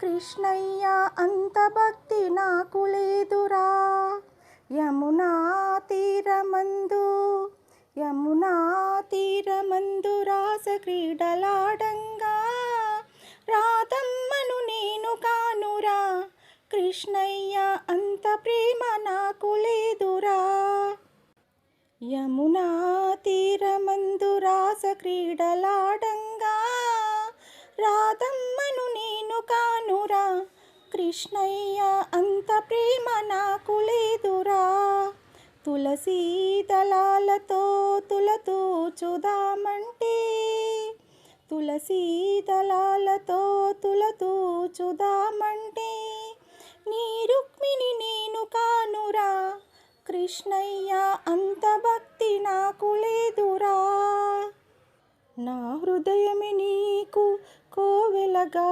కృష్ణయ్య అంత భక్తి నాకు లేదురా. యమునా తీరమందు యమునా తీరమందు రాస క్రీడలాడంగా. రాధమ్మను నేను కానురా కృష్ణయ్య అంత ప్రేమ నాకు లేదురా. యమునా తీరమందు రాస క్రీడలాడంగా. రాధమ్మను కానురా. కృష్ణయ్య అంత ప్రేమ నాకు లేదురా. తులసీ దళాలతో తులతూచుదామంటే తులసీ దళాలతో తులతూచుదామంటే నీ రుక్మిణి నేను కానురా. కృష్ణయ్య అంత భక్తి నాకు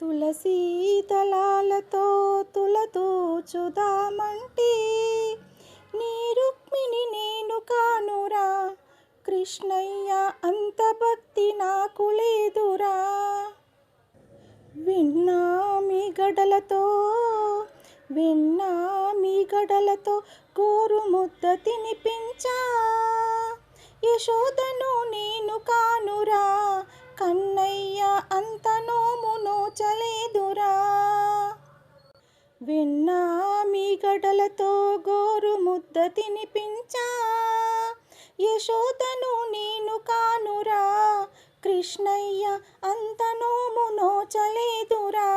తులసీ దళాలతో తులతూచుదామంటే నీ రుక్మిణి నేను కానురా. కృష్ణయ్య అంత భక్తి నాకు లేదురా. విన్నా మీ గడలతో విన్నా మీ గడలతో గోరు ముద్ద తినిపించా. యశోదను నేను కానురా. గోరు ముద్ద తినిపించా. యశోదను నేను కానురా. కృష్ణయ్య అంత నోము నోచలేదురా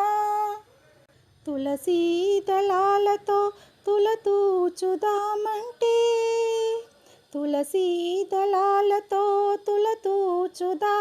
తులసీ దళాలతో తులతూచుదామంటే. తులసీ దళాలతో తులతూచుదామంటే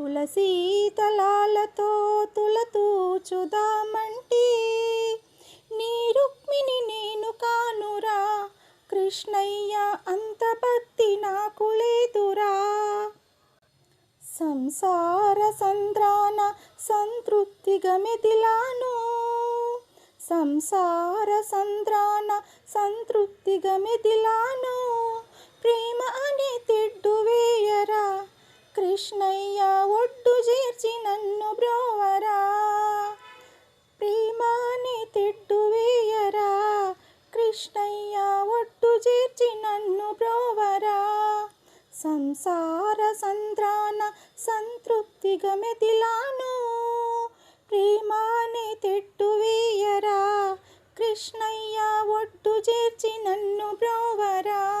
తులసీ దళాలతో తులతూచుదామంటే. నీ రుక్మిణి నేను కానురా కృష్ణయ్య అంత భక్తి నాకు లేదురా. సంసార సంద్రాన సంతృప్తిగా మెదిలాను సంసార సంద్రాన సంతృప్తిగా మెదిలాను. ప్రేమ అనే తెడ్డు కృష్ణయ్య ఒడ్డు చేర్చి నన్ను బ్రోవరా. ప్రేమాని తిట్టు వేయరా. కృష్ణయ్య ఒడ్డు చేర్చి నన్ను బ్రోవరా. సంసార సంద్రాన సంతృప్తిగా మెదిలాను. ప్రేమాని తిట్టు వేయరా. కృష్ణయ్య ఒడ్డు చేర్చి నన్ను బ్రోవరా.